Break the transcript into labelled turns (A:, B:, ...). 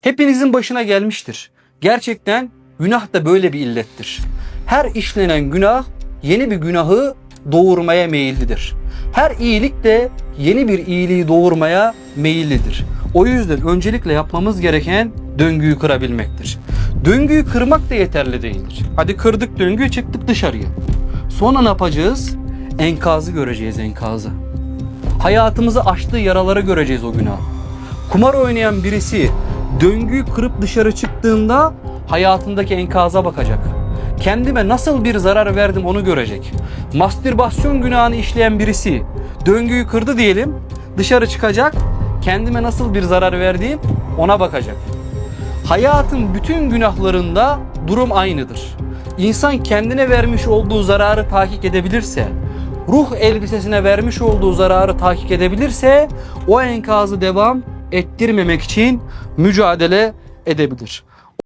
A: Hepinizin başına gelmiştir. Gerçekten günah da böyle bir illettir. Her işlenen günah yeni bir günahı doğurmaya meyillidir. Her iyilik de yeni bir iyiliği doğurmaya meyillidir. O yüzden öncelikle yapmamız gereken döngüyü kırabilmektir. Döngüyü kırmak da yeterli değildir. Hadi kırdık döngüyü çıktık dışarıya. Sonra ne yapacağız? Enkazı göreceğiz enkazı. Hayatımızı açtığı yaraları göreceğiz o günah. Kumar oynayan birisi döngüyü kırıp dışarı çıktığında hayatındaki enkaza bakacak. Kendime nasıl bir zarar verdim onu görecek. Mastürbasyon günahını işleyen birisi döngüyü kırdı diyelim, dışarı çıkacak, kendime nasıl bir zarar verdiğim ona bakacak. Hayatın bütün günahlarında durum aynıdır. İnsan kendine vermiş olduğu zararı tahkik edebilirse, ruh elbisesine vermiş olduğu zararı tahkik edebilirse o enkazı devam ettirmemek için mücadele edebilir.